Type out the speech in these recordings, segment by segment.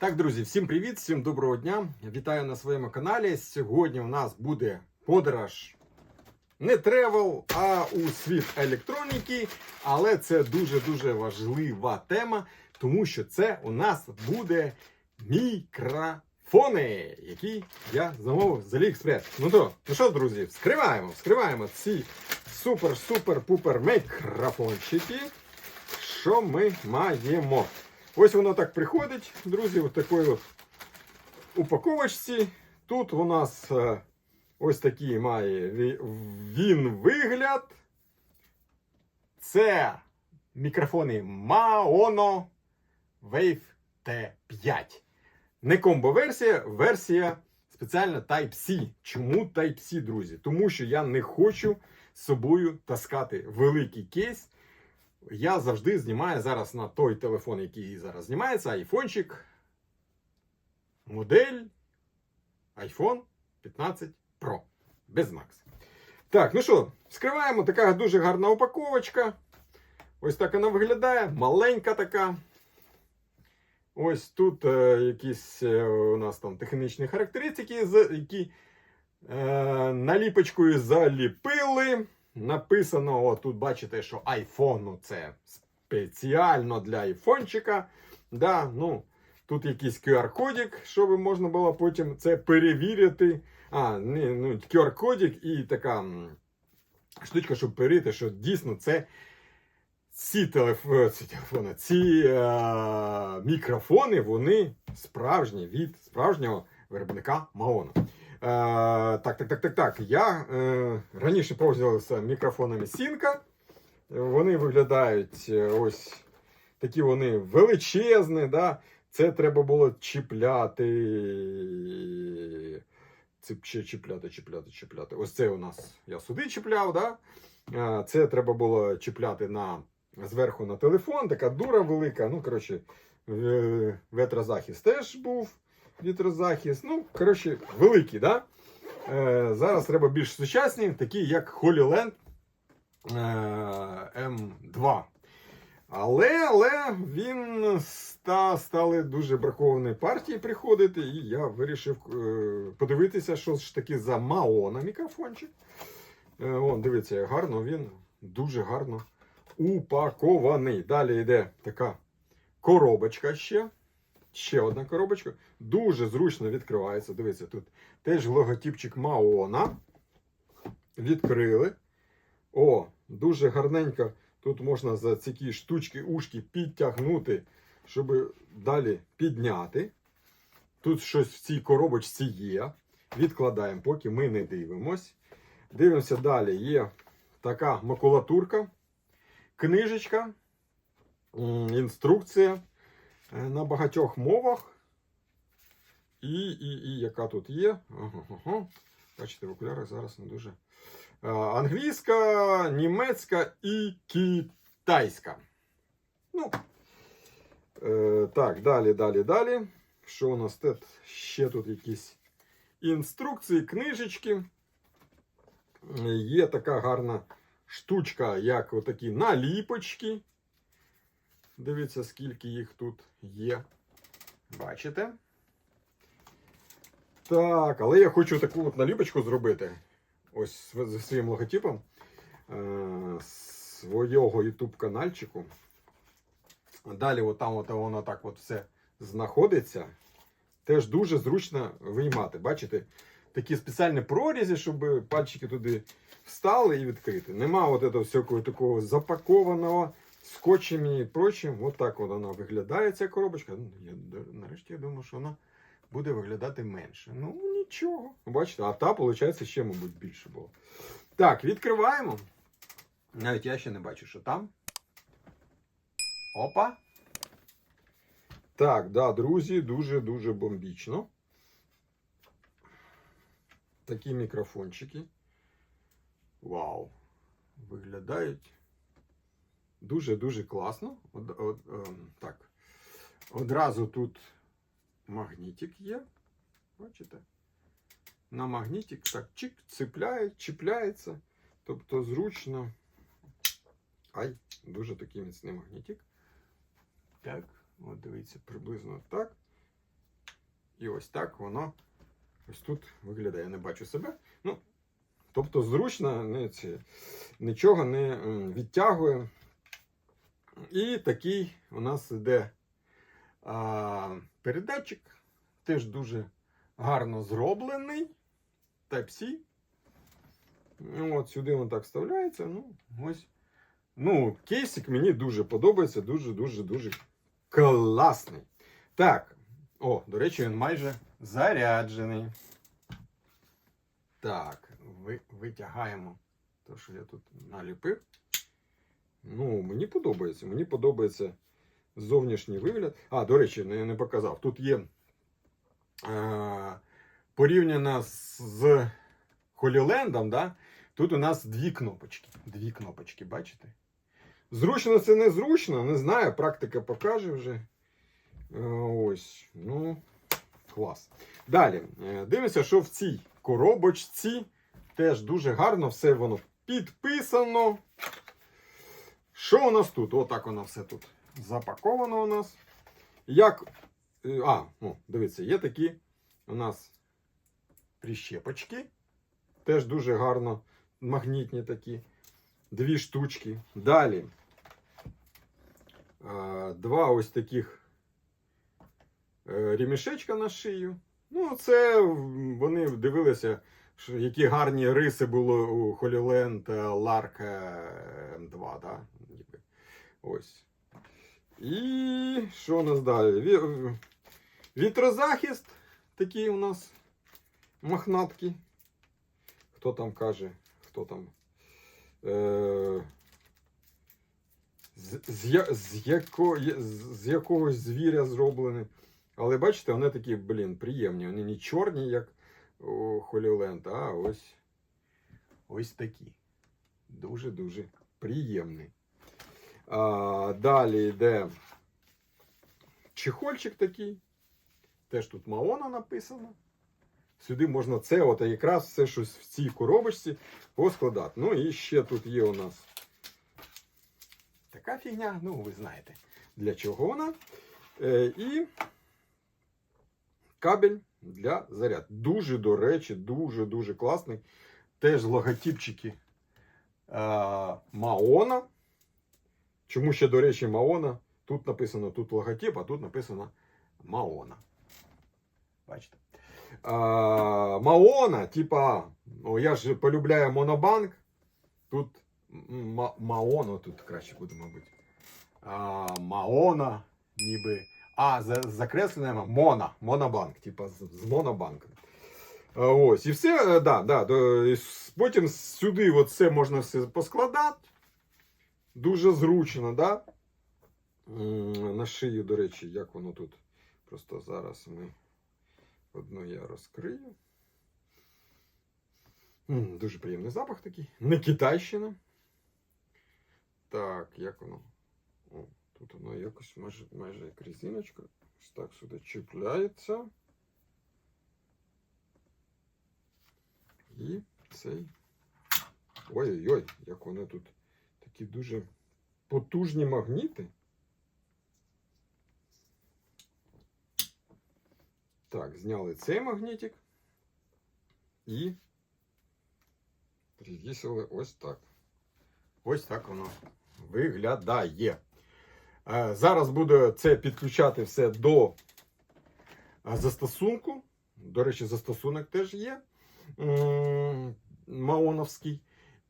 Так, друзі, всім привіт, всім доброго дня. Вітаю на своєму каналі. Сьогодні у нас буде подорож не тревел, а у світ електроніки. Але це дуже-дуже важлива тема, тому що це у нас буде мікрофони, які я замовив з AliExpress. Ну то, ну що, друзі, вскриваємо, вскриваємо ці супер-супер-пупер мікрофончики. Що ми маємо? Ось воно так приходить, друзі, в такої от упаковочці. Тут у нас е, ось такий має він вигляд. Це мікрофони Maono Wave T5. Не комбо-версія, версія спеціальна Type-C. Чому Type-C, друзі? Тому що я не хочу з собою таскати великий кейс. Я завжди знімаю зараз на той телефон, який зараз знімається, айфончик. Модель iPhone 15 Pro. Без Max. Так, ну що, скриваємо така дуже гарна упаковочка. Ось так вона виглядає. Маленька така. Ось тут е, якісь е, у нас там технічні характеристики, які е, наліпочкою заліпили. Написано, о, тут бачите, що айфону це спеціально для айфончика. Да, ну, тут якийсь QR-кодик, щоб можна було потім це перевірити. А, не, ну, QR-кодик і така штучка, щоб перевірити, що дійсно це ці, телеф... ці телефони, ці е... мікрофони, вони справжні від справжнього виробника Маона. Е, так, так, так, так, так. Я е, раніше пользувався мікрофонами Сінка. Вони виглядають е, ось такі вони величезні. Да? Це треба було чіпляти. Це чіпляти, чіпляти, чіпляти. Ось це у нас я сюди чіпляв. Да? Е, Це треба було чіпляти на, зверху на телефон. Така дура велика. Ну, коротше, е, ветрозахист теж був. Вітрозахист. Ну, коротше, великий, да? Е, зараз треба більш сучасні, такі як HoloLens е, M2. Але, але він ста, стали дуже браковані партії приходити, і я вирішив е, подивитися, що ж таки за Маона мікрофончик. Е, Вон, дивіться, гарно він дуже гарно упакований. Далі йде така коробочка ще. Ще одна коробочка. Дуже зручно відкривається. Дивіться, тут теж логотипчик Маона. Відкрили. О, дуже гарненько. Тут можна за ці штучки, ушки підтягнути, щоб далі підняти. Тут щось в цій коробочці є. Відкладаємо, поки ми не дивимось. Дивимося далі. Є така макулатурка, книжечка, інструкція на багатьох мовах. І, і, і яка тут є? Ага, ага. Бачите, в окулярах зараз не дуже. А, Англійська, німецька і китайська. Ну, е, так, далі, далі, далі. Що у нас тут? Ще тут якісь інструкції, книжечки. Е, Є така гарна штучка, як отакі наліпочки. Дивіться, скільки їх тут є. Бачите? Так, але я хочу таку от наліпочку зробити. Ось зі своїм логотипом е, свого YouTube канальчику. Далі от там от воно так от все знаходиться. Теж дуже зручно виймати. Бачите, такі спеціальні прорізі, щоб пальчики туди встали і відкрити. Нема от этого всякого такого запакованого скотчем і прочим. От так вона виглядає, ця коробочка. Ну, Я, нарешті я думав, що вона буде виглядати менше. Ну, нічого. Бачите, а та, виходить, ще, мабуть, більше було. Так, відкриваємо. Навіть я ще не бачу, що там. Опа. Так, да, друзі, дуже-дуже бомбічно. Такі мікрофончики. Вау. Виглядають дуже-дуже класно. Од, од, ем, так. Одразу тут магнітик є. Бачите? На магнітик так чик, цепляє, чіпляється. Тобто зручно. Ай, дуже такий міцний магнітик. Так, от дивіться, приблизно так. І ось так воно ось тут виглядає. Я не бачу себе. Ну, тобто зручно, не, ці, нічого не м, відтягує. І такий у нас іде а, передатчик. Теж дуже гарно зроблений. Type-C. От сюди він так вставляється. Ну, ось. Ну, кейсик мені дуже подобається. Дуже, дуже, дуже класний. Так. О, до речі, він майже заряджений. Так, ви, витягаємо те, що я тут наліпив. Ну, мені подобається. Мені подобається зовнішній вигляд. А, до речі, не, не показав. Тут є е, порівняно з, з Холілендом, да? тут у нас дві кнопочки. Дві кнопочки, бачите? Зручно це не зручно, не знаю, практика покаже вже. Е, Ось, ну, клас. Далі, е, дивимося, що в цій коробочці теж дуже гарно все воно підписано. Що у нас тут? Отак воно все тут запаковано у нас. Як. е, А, ну, дивіться, є такі у нас прищепочки. Теж дуже гарно магнітні такі. Дві штучки. Далі. е, Два ось таких е, ремішечка на шию. Ну, це вони дивилися, які гарні риси було у Холіленд та Ларк М2, да? Ось. І що у нас далі? Вітрозахист такий у нас мохнатки. Хто там каже, хто там. Е- з, з, з, яко, з, з якогось звіря зроблені. Але бачите, вони такі, блін, приємні. Вони не чорні, як у Холіленд, а ось ось такі. Дуже-дуже приємні. А, далі йде чехольчик такий. Теж тут Маона написано. Сюди можна це, от якраз все щось в цій коробочці поскладати. Ну і ще тут є у нас така фігня, ну ви знаєте, для чого вона. Е, і кабель для заряд. Дуже, до речі, дуже-дуже класний. Теж логотипчики е, Маона. Чому ще, до речі, Маона? Тут написано тут логотип, а тут написано Маона. Бачите? А, Маона, типа, ну, я ж полюбляю Монобанк. Тут м- Ма- Маоно, тут краще буде, мабуть. А, Маона, ніби. А, за, закреслене Мона, Монобанк, типа з, з Монобанком. Ось, і все, е, да, да, потім сюди от все можна все поскладати. Дуже зручно, да? На шию, до речі, як воно тут. Просто зараз ми одну я розкрию. Дуже приємний запах такий. Не Китайщина. Так, як воно? Тут воно якось майже, майже як резиночка. Ось так сюди чіпляється. І цей. Ой-ой-ой, як вони тут такі дуже потужні магніти. Так, зняли цей магнітик і привісили ось так. Ось так воно виглядає. Зараз буду це підключати все до застосунку. До речі, застосунок теж є Маоновський.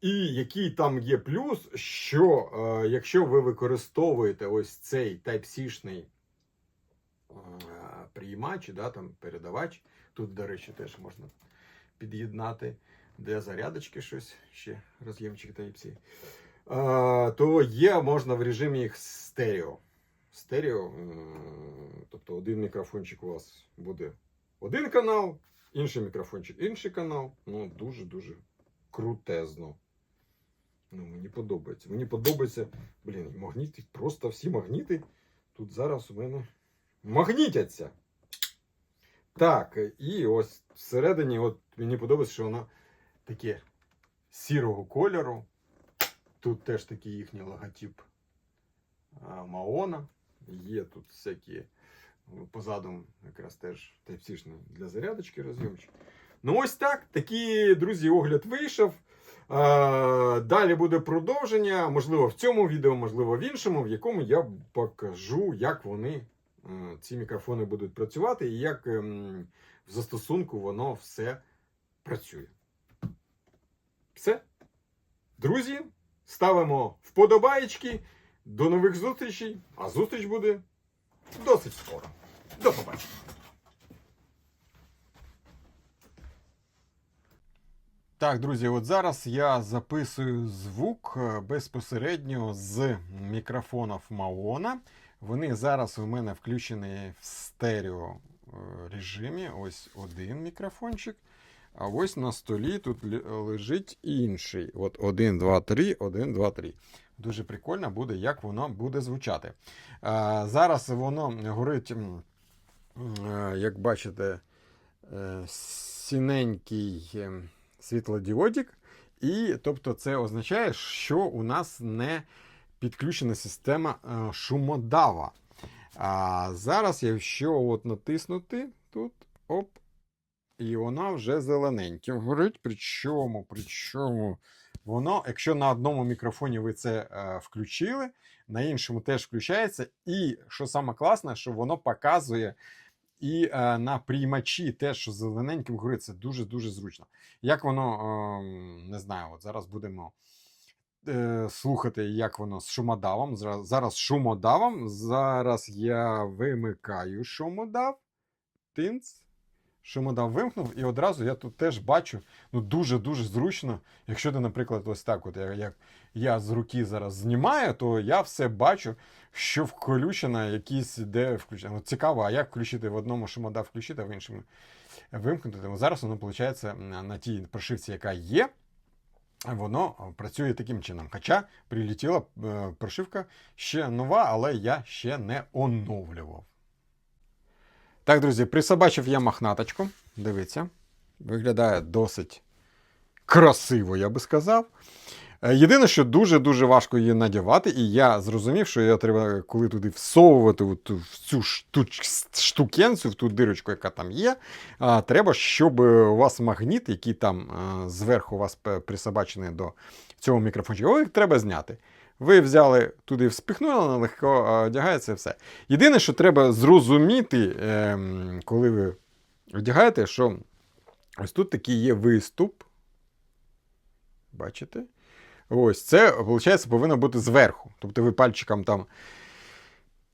І який там є плюс, що якщо ви використовуєте ось цей Type-C-шний приймач, да, там, передавач, тут, до речі, теж можна під'єднати, де зарядочки щось, ще роз'ємчик Type-C, то є можна в режимі їх стерео. Стерео, е, тобто один мікрофончик у вас буде один канал, інший мікрофончик, інший канал. Ну, дуже-дуже крутезно. Ну, мені подобається. Мені подобається, блін, магніти, просто всі магніти тут зараз у мене магнітяться. Так, і ось всередині, от мені подобається, що вона таке сірого кольору. Тут теж такий їхній логотип Маона. Є тут всякі Позаду якраз теж Type-C для зарядочки розйомчик. Ну ось так. Такий, друзі, огляд вийшов. Далі буде продовження, можливо, в цьому відео, можливо, в іншому, в якому я покажу, як вони, е, ці мікрофони будуть працювати і як ем, в застосунку воно все працює. Все. Друзі, ставимо вподобаєчки. До нових зустрічей. А зустріч буде досить скоро. До побачення. Так, друзі, от зараз я записую звук е, безпосередньо з мікрофонів Маона. Вони зараз у мене включені в стерео режимі. Ось один мікрофончик. А ось на столі тут лежить інший. От 1, 2, 3, 1, 2, 3. Дуже прикольно буде, як воно буде звучати. А, зараз воно горить, е, як бачите, е, синенький е. І тобто це означає, що у нас не підключена система шумодава. А зараз, якщо от натиснути тут, оп, і вона вже зелененьким горить. Причому, причому воно, якщо на одному мікрофоні ви це е, включили, на іншому теж включається. І що саме класне, що воно показує і е, на приймачі теж, що зелененьким горить, це дуже-дуже зручно. Як воно, е, не знаю, от зараз будемо е, слухати, як воно з шумодавом. Зараз шумодавом. Зараз я вимикаю шумодав. Тинц. Шумодав вимкнув, і одразу я тут теж бачу ну дуже-дуже зручно. Якщо ти, наприклад, ось так, от як я з руки зараз знімаю, то я все бачу, що включено, якісь де включено. От цікаво, а як включити в одному шумодав включити, а в іншому вимкнути. Тому зараз воно виходить на тій прошивці, яка є. Воно працює таким чином. Хоча прилетіла е, прошивка ще нова, але я ще не оновлював. Так, друзі, присобачив я мохнаточку. Дивіться. Виглядає досить красиво, я би сказав. Е, Єдине, що дуже-дуже важко її надягати, і я зрозумів, що я треба, коли туди всовувати в цю штукенцю, в ту дирочку, яка там є, треба, щоб у вас магніт, який там зверху у вас присобачений до цього мікрофончика, його треба зняти. Ви взяли туди, вспихнули, воно легко одягається і все. Єдине, що треба зрозуміти, ем, коли ви одягаєте, що ось тут такий є виступ. Бачите? Ось це, виходить, повинно бути зверху. Тобто ви пальчиком там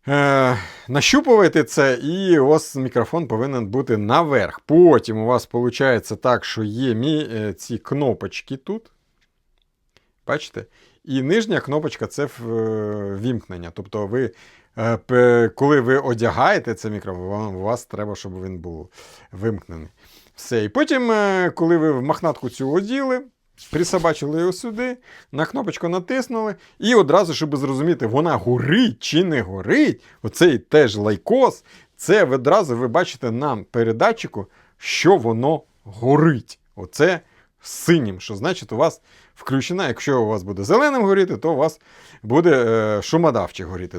е, нащупуєте це, і вас мікрофон повинен бути наверх. Потім у вас виходить так, що є мі, е, ці кнопочки тут. Бачите? І нижня кнопочка це е, вімкнення. Тобто, ви, е, коли ви одягаєте цей мікрофон, у вас треба, щоб він був вимкнений. Все. І потім, е, коли ви в мохнатку цю оділи, присобачили його сюди, на кнопочку натиснули, і одразу, щоб зрозуміти, вона горить чи не горить, оцей теж лайкос, це одразу ви бачите на передатчику, що воно горить. Оце синім, що значить у вас включена. Якщо у вас буде зеленим горіти, то у вас буде е, шумодавчик горіти.